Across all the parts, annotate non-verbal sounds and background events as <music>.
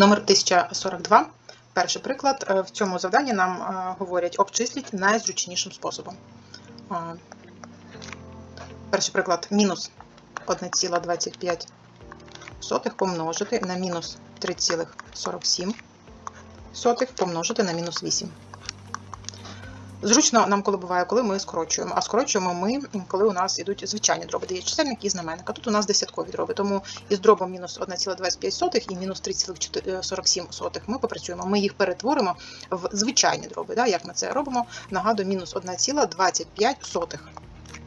Номер 1042. Перший приклад. Е, В цьому завданні нам е, говорять обчисліть найзручнішим способом. Е, Перший приклад мінус 1,25 помножити на мінус 3,47 помножити на мінус 8. Зручно нам коли буває, коли ми скорочуємо. А скорочуємо ми, коли у нас йдуть звичайні дроби, де є чисельник і знаменник. А тут у нас десяткові дроби. Тому із дробом мінус 1,25 і мінус 3,47 ми попрацюємо. Ми їх перетворимо в звичайні дроби. Так? Як ми це робимо? Нагадую, мінус 1,25.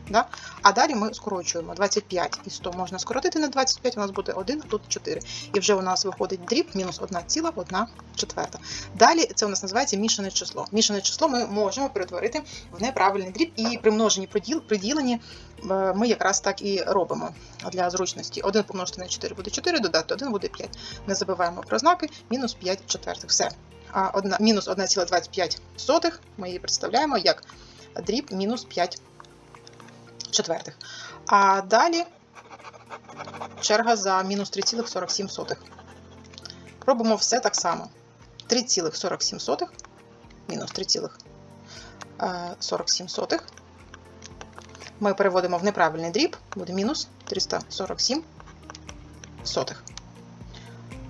Да? А далі ми скорочуємо 25 і 100 можна скоротити на 25, у нас буде 1, а тут 4. І вже у нас виходить дріб мінус 1,1 четверта. Далі це у нас називається мішане число. Мішане число ми можемо перетворити в неправильний дріб, і при множенні приділ, приділенні е, ми якраз так і робимо для зручності. 1 помножити на 4 буде 4, додати 1 буде 5. Не забуваємо про знаки, мінус 5 четвертих. Все. А мінус 1,25 ми її представляємо як дріб мінус 5 четвертих. А далі черга за мінус 3,47. Робимо все так само. 3,47 мінус 3,47. Ми переводимо в неправильний дріб, буде мінус 347 сотих.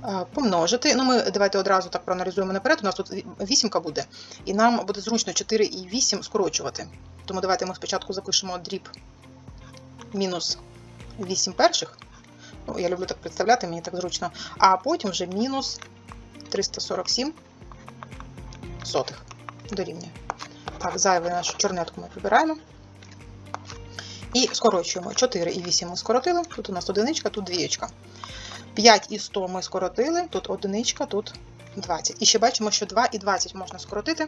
Е, Помножити. Ну, ми давайте одразу так проаналізуємо наперед. У нас тут вісімка буде, і нам буде зручно 4 і 8 скорочувати. Тому давайте ми спочатку запишемо дріб мінус 8 перших. Ну, я люблю так представляти, мені так зручно. А потім вже мінус 347 сотих дорівнює. Так, зайву нашу чорнетку ми прибираємо. І скорочуємо. 4 і 8 ми скоротили. Тут у нас одиничка, тут двієчка. 5 і 100 ми скоротили, тут одиничка, тут 20. І ще бачимо, що 2 і 20 можна скоротити.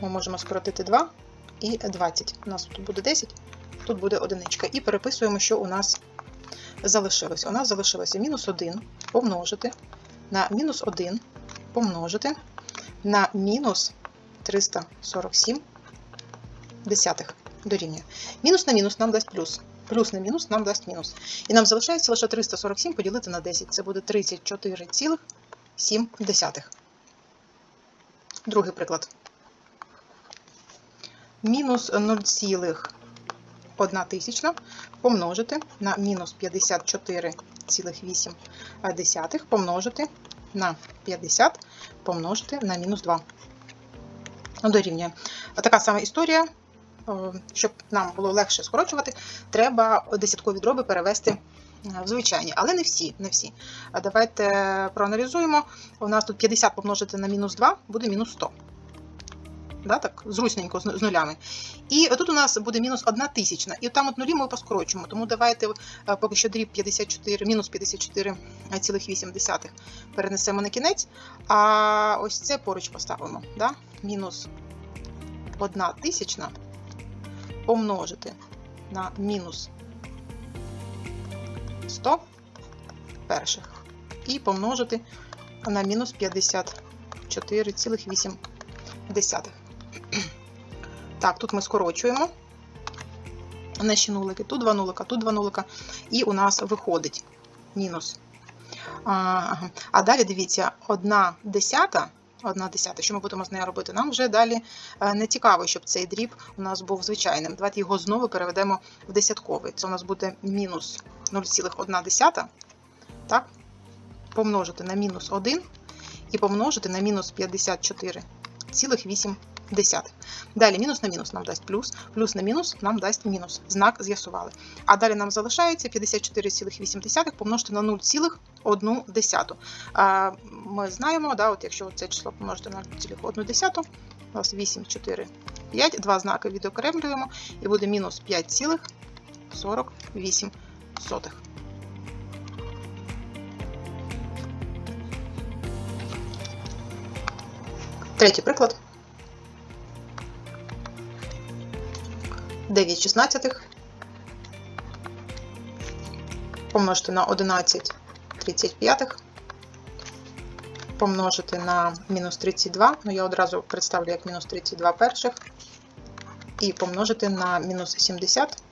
Ми можемо скоротити 2 і 20. У нас тут буде 10, тут буде одиничка. І переписуємо, що у нас залишилося. У нас залишилося мінус 1 помножити на мінус 1 помножити на мінус 347 десятих дорівнює. Мінус на мінус нам дасть плюс. Плюс на мінус нам дасть мінус. І нам залишається лише 347 поділити на 10. Це буде 34,7. Другий приклад. Мінус 0,1 тисячна помножити на мінус 54,8 помножити на 50 помножити на мінус 2. Дорівнює. Така сама історія. Е, Щоб нам було легше скорочувати, треба десяткові дроби перевести е, в звичайні, але не всі. не всі. Давайте проаналізуємо. У нас тут 50 помножити на мінус 2 буде мінус 100. Да, так, зручненько з нулями. І тут у нас буде мінус 1 тисячна. І там от нулі ми поскорочуємо. Тому давайте е, поки що дріб 54, мінус 54,8 перенесемо на кінець. А ось це поруч поставимо. Да? Мінус 1 тисячна помножити на мінус 100 перших і помножити на мінус 54,8. <clears throat> Так, тут ми скорочуємо наші нулики, тут два нулика, тут два нулика, і у нас виходить мінус. А, а далі дивіться, одна десята. Одна десята, що ми будемо з нею робити? Нам вже далі е, не цікаво, щоб цей дріб у нас був звичайним. Давайте його знову переведемо в десятковий. Це у нас буде мінус 0,1, так? помножити на мінус 1 і помножити на мінус 54,8. Далі мінус на мінус нам дасть плюс, плюс на мінус нам дасть мінус. Знак з'ясували. А далі нам залишається 54,8 помножити на 0,1. Ми знаємо, да, от якщо це число помножити на 0,1, у нас 8, 4, 5, два знаки відокремлюємо, і буде мінус 5,48. Третій приклад. 9 шістнадцятих помножити на 11 35 помножити на мінус 32, ну я одразу представлю як мінус 32 перших, і помножити на мінус 70,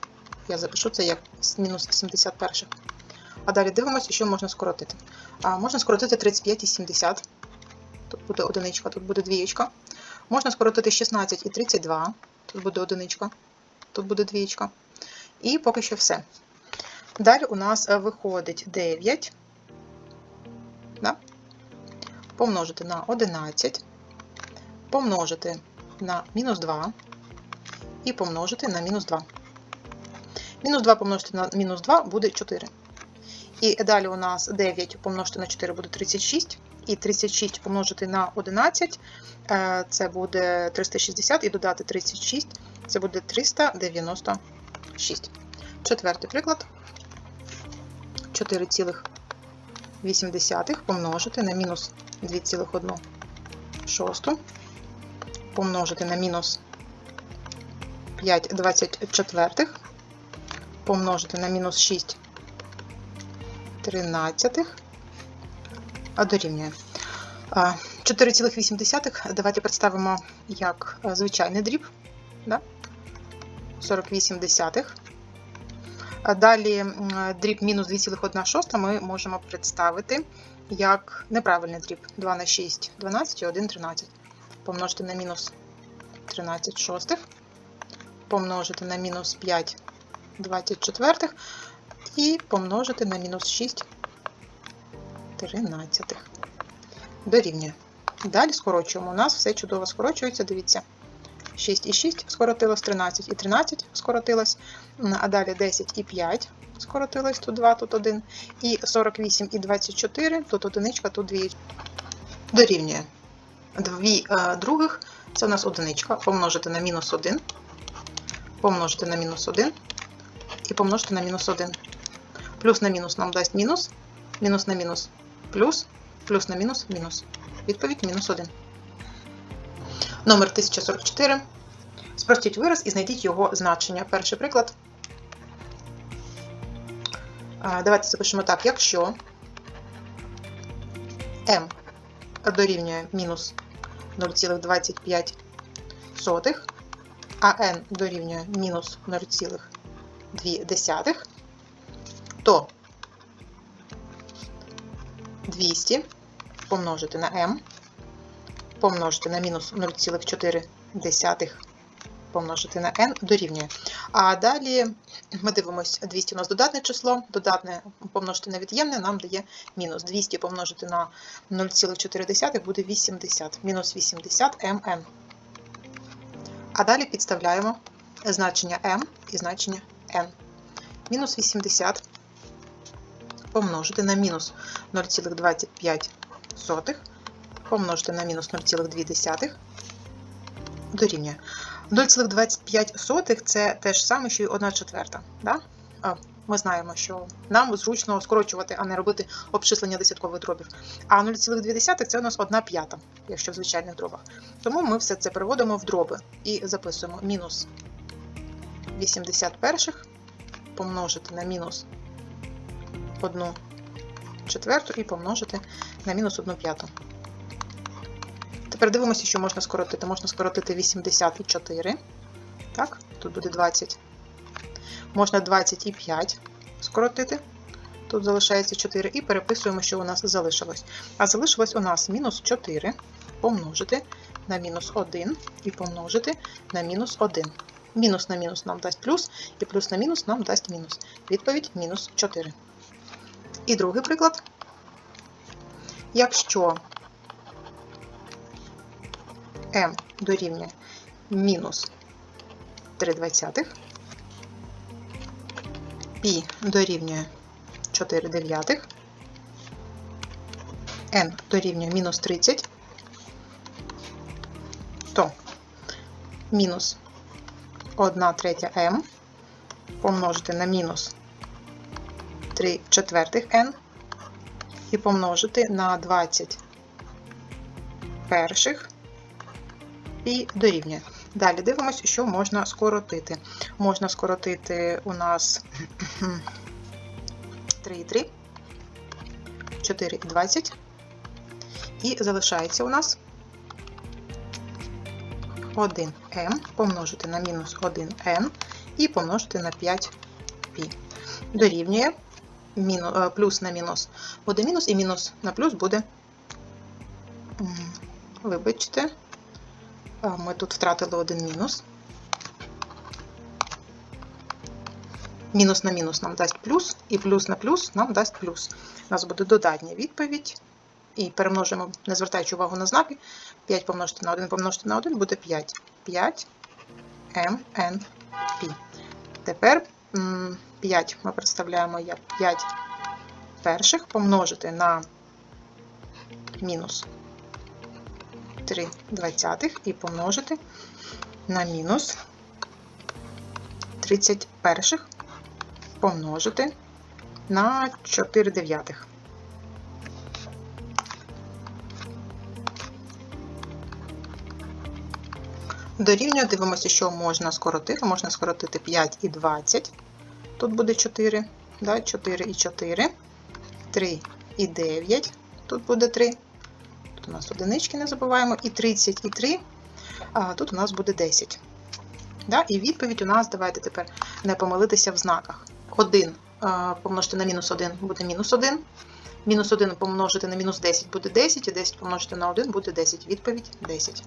я запишу це як мінус 70 перших. А далі дивимося, що можна скоротити. А, можна скоротити 35 і 70. Тут буде одиничка, тут буде двієчка. Можна скоротити 16 і 32. Тут буде одиничка, тут буде двієчка. І поки що все. Далі у нас е, виходить 9. Да? Помножити на 11, помножити на мінус 2 і помножити на мінус 2. Мінус 2 помножити на мінус 2 буде 4. І далі у нас 9 помножити на 4 буде 36. І 36 помножити на 11 е, це буде 360, і додати 36 це буде 396. Четвертий приклад. 4,8 помножити на мінус 2,1 шосту, помножити на мінус 5 24, помножити на мінус 6 тринадцятих, а дорівнює. 4,8 давайте представимо як е, звичайний дріб. Да? 48 десятих. Далі дріб мінус 2,1 ми можемо представити як неправильний дріб 2 на 6 12 і 1 13. Помножити на мінус 13 шостих, помножити на мінус 5 24 і помножити на мінус 6 13. Дорівнює. Далі скорочуємо. У нас все чудово скорочується, дивіться. 6 і 6 скоротилось, 13 і 13 скоротилось, а далі 10 і 5 скоротилось, тут 2, тут 1, і 48 і 24, тут одиничка, тут 2. Дорівнює. Дві е, других, це у нас одиничка, помножити на мінус 1, помножити на мінус 1 і помножити на мінус 1. Плюс на мінус нам дасть мінус, мінус на мінус плюс, плюс на мінус мінус. Відповідь мінус 1. Номер 1044. Спростіть вираз і знайдіть його значення. Перший приклад. Давайте запишемо так, якщо m дорівнює мінус 0,25, а n дорівнює мінус 0,2, то 200 помножити на m, помножити на мінус 0,4 помножити на n дорівнює. А далі ми дивимося, 200 у нас додатне число, додатне помножити на від'ємне нам дає мінус 200 помножити на 0,4 буде 80, мінус 80 mn. А далі підставляємо значення m і значення n. Мінус 80 помножити на мінус 0,25 помножити на мінус 0,2 дорівнює. 0,25 це те ж саме, що й 1 четверта. Да? Ми знаємо, що нам зручно скорочувати, а не робити обчислення десяткових дробів. А 0,2 це у нас 1 п'ята, якщо в звичайних дробах. Тому ми все це переводимо в дроби і записуємо мінус 81 помножити на мінус 1 четверту і помножити на мінус 1 п'яту. Тепер дивимося, що можна скоротити. Можна скоротити 84. Так, тут буде 20. Можна 25 скоротити. Тут залишається 4. І переписуємо, що у нас залишилось. А залишилось у нас мінус 4 помножити на мінус 1 і помножити на мінус 1. Мінус на мінус нам дасть плюс, і плюс на мінус нам дасть мінус. Відповідь мінус 4. І другий приклад. Якщо m дорівнює мінус 3 двадцятих, π дорівнює 4 дев'ятих, n дорівнює мінус 30, то мінус 1 третя m помножити на мінус 3 четвертих n і помножити на 20 перших і дорівнює. Далі дивимося, що можна скоротити. Можна скоротити у нас <clears throat> 3,3, 4,20. І залишається у нас 1m помножити на мінус 1n і помножити на 5π. Дорівнює е, плюс на мінус буде мінус, і мінус на плюс буде. Вибачте, ми тут втратили один мінус. Мінус на мінус нам дасть плюс, і плюс на плюс нам дасть плюс. У нас буде додатня відповідь. І перемножимо, не звертаючи увагу на знаки, 5 помножити на 1 помножити на 1 буде 5. 5 m n. Тепер 5 ми представляємо як 5 перших помножити на мінус 3 двадцятих і помножити на мінус 30 перших помножити на 4 дев'ятих. Дорівнює, дивимося, що можна скоротити. Можна скоротити 5 і 20. Тут буде 4. Да? 4 і 4. 3 і 9. Тут буде 3. У нас одинички не забуваємо. І 30 і 3. А тут у нас буде 10. Да? І відповідь у нас, давайте тепер не помилитися в знаках. 1 помножити на мінус 1 буде мінус 1. Мінус 1 помножити на мінус 10 буде 10, і 10 помножити на 1 буде 10. Відповідь 10.